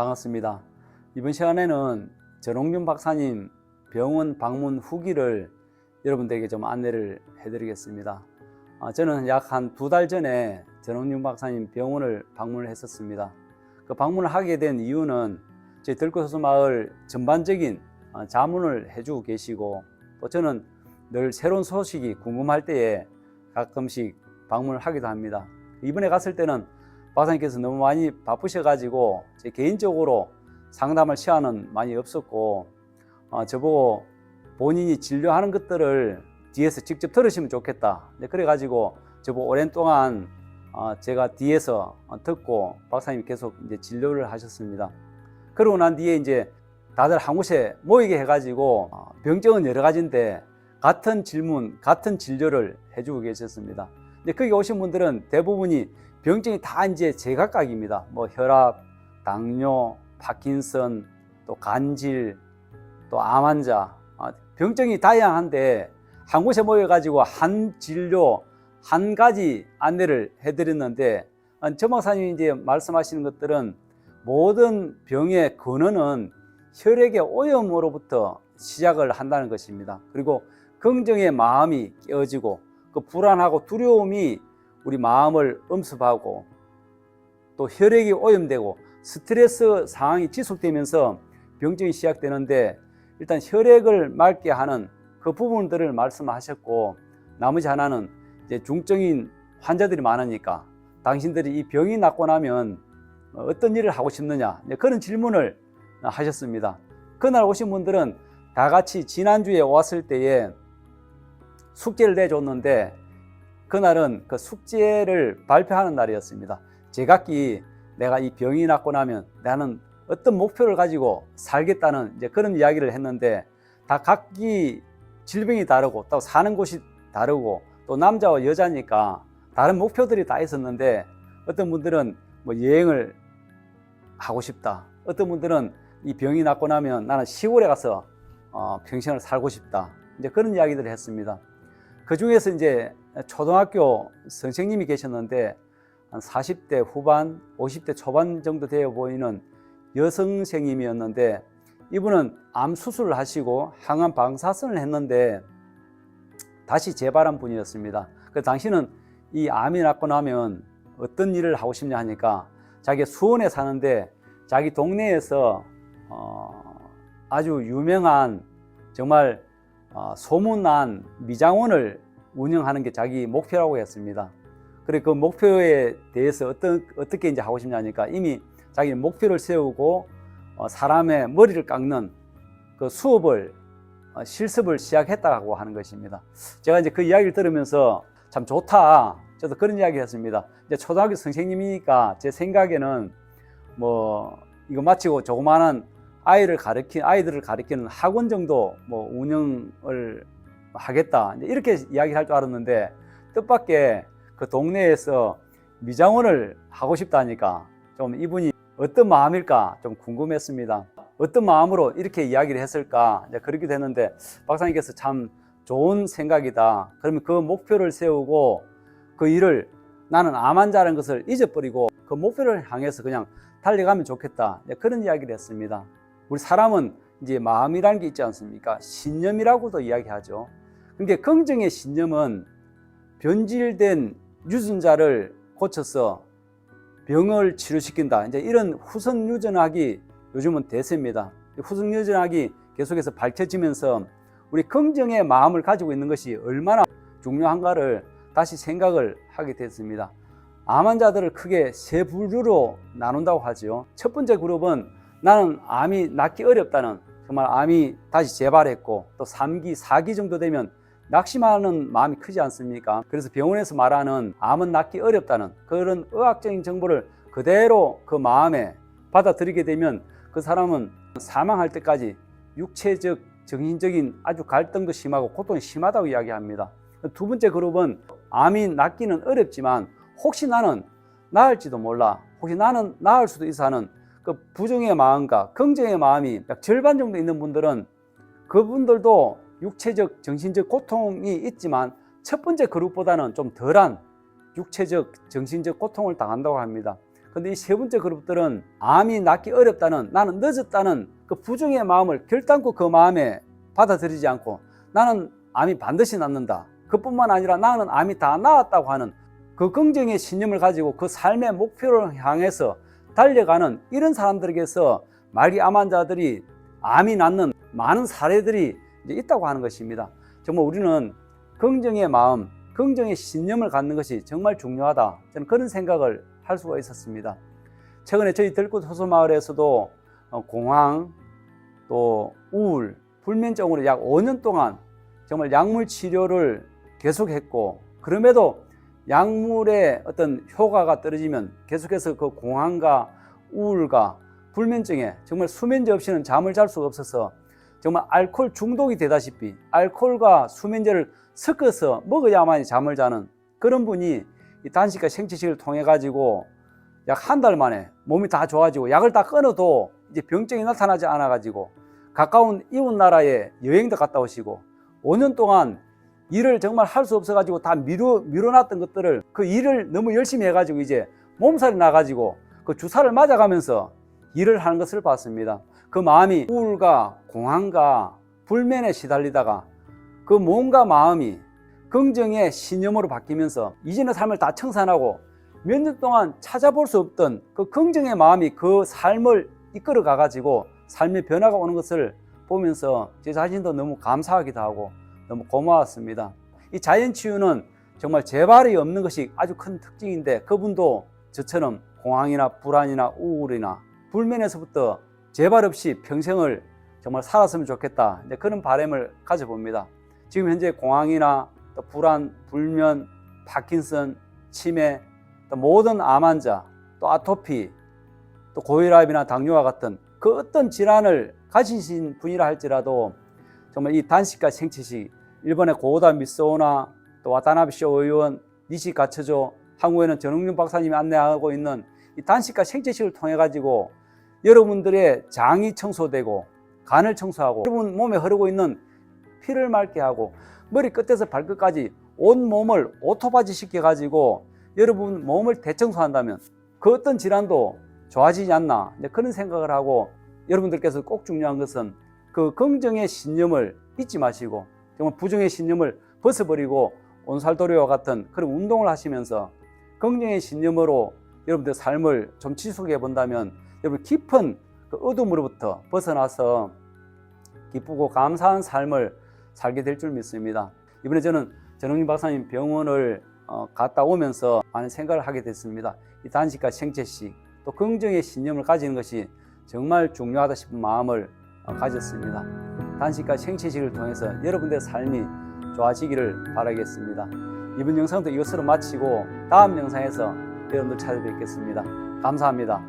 반갑습니다. 이번 시간에는 전홍준 박사님 병원 방문 후기를 여러분들에게 좀 안내를 해드리겠습니다. 아, 저는 약 한 두 달 전에 전홍준 박사님 병원을 방문을 했었습니다. 그 방문을 하게 된 이유는 저희 들꽃호수 마을 전반적인 아, 자문을 해주고 계시고 또 저는 늘 새로운 소식이 궁금할 때에 가끔씩 방문을 하기도 합니다. 이번에 갔을 때는 박사님께서 너무 많이 바쁘셔가지고 제 개인적으로 상담할 시간은 많이 없었고 어, 저보고 본인이 진료하는 것들을 뒤에서 직접 들으시면 좋겠다. 네, 그래가지고 저보고 오랜 동안 어, 제가 뒤에서 어, 듣고 박사님이 계속 이제 진료를 하셨습니다. 그러고 난 뒤에 이제 다들 한 곳에 모이게 해가지고 어, 병증은 여러 가지인데 같은 질문, 같은 진료를 해주고 계셨습니다. 근데 거기 오신 분들은 대부분이 병증이 다 이제 제각각입니다. 뭐 혈압, 당뇨, 파킨슨, 또 간질, 또 암 환자, 아, 병증이 다양한데 한 곳에 모여가지고 한 진료, 한 가지 안내를 해드렸는데 아, 정 박사님이 이제 말씀하시는 것들은 모든 병의 근원은 혈액의 오염으로부터 시작을 한다는 것입니다. 그리고 긍정의 마음이 깨어지고 그 불안하고 두려움이 우리 마음을 엄습하고 또 혈액이 오염되고 스트레스 상황이 지속되면서 병증이 시작되는데 일단 혈액을 맑게 하는 그 부분들을 말씀하셨고 나머지 하나는 이제 중증인 환자들이 많으니까 당신들이 이 병이 낫고 나면 어떤 일을 하고 싶느냐 그런 질문을 하셨습니다. 그날 오신 분들은 다 같이 지난주에 왔을 때에 숙제를 내줬는데 그날은 그 숙제를 발표하는 날이었습니다. 제각기 내가 이 병이 낫고 나면 나는 어떤 목표를 가지고 살겠다는 이제 그런 이야기를 했는데 다 각기 질병이 다르고 또 사는 곳이 다르고 또 남자와 여자니까 다른 목표들이 다 있었는데 어떤 분들은 뭐 여행을 하고 싶다. 어떤 분들은 이 병이 낫고 나면 나는 시골에 가서 어, 평생을 살고 싶다. 이제 그런 이야기들을 했습니다. 그 중에서 이제 초등학교 선생님이 계셨는데 한 40대 후반, 50대 초반 정도 되어 보이는 여성 선생님이었는데 이분은 암 수술을 하시고 항암 방사선을 했는데 다시 재발한 분이었습니다. 그 당시는 이 암이 낫고 나면 어떤 일을 하고 싶냐 하니까 자기 수원에 사는데 자기 동네에서 어 아주 유명한 정말 어 소문난 미장원을 운영하는 게 자기 목표라고 했습니다. 그래 그 목표에 대해서 어떤 어떻게 이제 하고 싶냐니까 이미 자기 목표를 세우고 어, 사람의 머리를 깎는 그 수업을 어, 실습을 시작했다고 하는 것입니다. 제가 이제 그 이야기를 들으면서 참 좋다. 저도 그런 이야기를 했습니다. 이제 초등학교 선생님이니까 제 생각에는 뭐 이거 마치고 조그마한 아이를 가르치 아이들을 가르치는 학원 정도 뭐 운영을 하겠다 이렇게 이야기할 줄 알았는데 뜻밖의 그 동네에서 미장원을 하고 싶다니까 좀 이분이 어떤 마음일까 좀 궁금했습니다. 어떤 마음으로 이렇게 이야기를 했을까 이제 그렇게 됐는데 박사님께서 참 좋은 생각이다. 그러면 그 목표를 세우고 그 일을 나는 암 환자라는 것을 잊어버리고 그 목표를 향해서 그냥 달려가면 좋겠다. 그런 이야기를 했습니다. 우리 사람은 이제 마음이라는 게 있지 않습니까? 신념이라고도 이야기하죠. 그러니까 긍정의 신념은 변질된 유전자를 고쳐서 병을 치료시킨다. 이제 이런 후선 유전학이 요즘은 대세입니다. 후선 유전학이 계속해서 밝혀지면서 우리 긍정의 마음을 가지고 있는 것이 얼마나 중요한가를 다시 생각을 하게 됐습니다. 암 환자들을 크게 세 부류로 나눈다고 하죠. 첫 번째 그룹은 나는 암이 낫기 어렵다는 정말 암이 다시 재발했고 또 3기, 4기 정도 되면 낙심하는 마음이 크지 않습니까? 그래서 병원에서 말하는 암은 낫기 어렵다는 그런 의학적인 정보를 그대로 그 마음에 받아들이게 되면 그 사람은 사망할 때까지 육체적, 정신적인 아주 갈등도 심하고 고통이 심하다고 이야기합니다. 두 번째 그룹은 암이 낫기는 어렵지만 혹시 나는 나을지도 몰라. 혹시 나는 나을 수도 있어 하는 그 부정의 마음과 긍정의 마음이 약 절반 정도 있는 분들은 그분들도 육체적, 정신적 고통이 있지만 첫 번째 그룹보다는 좀 덜한 육체적, 정신적 고통을 당한다고 합니다. 근데 이 세 번째 그룹들은 암이 낫기 어렵다는 나는 늦었다는 그 부정의 마음을 결단코 그 마음에 받아들이지 않고 나는 암이 반드시 낫는다. 그뿐만 아니라 나는 암이 다 나았다고 하는 그 긍정의 신념을 가지고 그 삶의 목표를 향해서 달려가는 이런 사람들에게서 말기 암 환자들이 암이 낫는 많은 사례들이 있다고 하는 것입니다. 정말 우리는 긍정의 마음, 긍정의 신념을 갖는 것이 정말 중요하다. 저는 그런 생각을 할 수가 있었습니다. 최근에 저희 들꽃 호수마을에서도 어, 공황, 또 우울, 불면증으로 약 5년 동안 정말 약물 치료를 계속했고 그럼에도 약물의 어떤 효과가 떨어지면 계속해서 그 공황과 우울과 불면증에 정말 수면제 없이는 잠을 잘 수가 없어서 정말 알코올 중독이 되다시피 알코올과 수면제를 섞어서 먹어야만이 잠을 자는 그런 분이 이 단식과 생체식을 통해 가지고 약 한 달 만에 몸이 다 좋아지고 약을 다 끊어도 이제 병증이 나타나지 않아 가지고 가까운 이웃 나라에 여행도 갔다 오시고 5년 동안 일을 정말 할 수 없어 가지고 다 미뤄 미뤄놨던 것들을 그 일을 너무 열심히 해 가지고 이제 몸살이 나 가지고 그 주사를 맞아 가면서 일을 하는 것을 봤습니다. 그 마음이 우울과 공황과 불면에 시달리다가 그 몸과 마음이 긍정의 신념으로 바뀌면서 이전의 삶을 다 청산하고 몇 년 동안 찾아볼 수 없던 그 긍정의 마음이 그 삶을 이끌어 가가지고 삶의 변화가 오는 것을 보면서 제 자신도 너무 감사하기도 하고 너무 고마웠습니다. 이 자연치유는 정말 재발이 없는 것이 아주 큰 특징인데 그분도 저처럼 공황이나 불안이나 우울이나 불면에서부터 재발 없이 평생을 정말 살았으면 좋겠다. 이제 그런 바람을 가져봅니다. 지금 현재 공황이나 또 불안, 불면, 파킨슨, 치매, 또 모든 암 환자, 또 아토피, 또 고혈압이나 당뇨와 같은 그 어떤 질환을 가지신 분이라 할지라도 정말 이 단식과 생체식, 일본의 고오다 미소나 또 와타나베쇼 의원, 니시 가츠조, 한국에는 전웅윤 박사님이 안내하고 있는 이 단식과 생체식을 통해 가지고 여러분들의 장이 청소되고 간을 청소하고 여러분 몸에 흐르고 있는 피를 맑게 하고 머리 끝에서 발끝까지 온 몸을 오토바지 시켜 가지고 여러분 몸을 대청소한다면 그 어떤 질환도 좋아지지 않나 그런 생각을 하고 여러분들께서 꼭 중요한 것은 그 긍정의 신념을 잊지 마시고 정말 부정의 신념을 벗어버리고 온살도리와 같은 그런 운동을 하시면서 긍정의 신념으로 여러분들 삶을 좀 지속해 본다면 여러분 깊은 그 어둠으로부터 벗어나서 기쁘고 감사한 삶을 살게 될 줄 믿습니다. 이번에 저는 전홍민 박사님 병원을 어, 갔다 오면서 많은 생각을 하게 됐습니다. 이 단식과 생체식 또 긍정의 신념을 가지는 것이 정말 중요하다 싶은 마음을 어, 가졌습니다. 단식과 생체식을 통해서 여러분들의 삶이 좋아지기를 바라겠습니다. 이번 영상도 이것으로 마치고 다음 영상에서 여러분들 찾아뵙겠습니다. 감사합니다.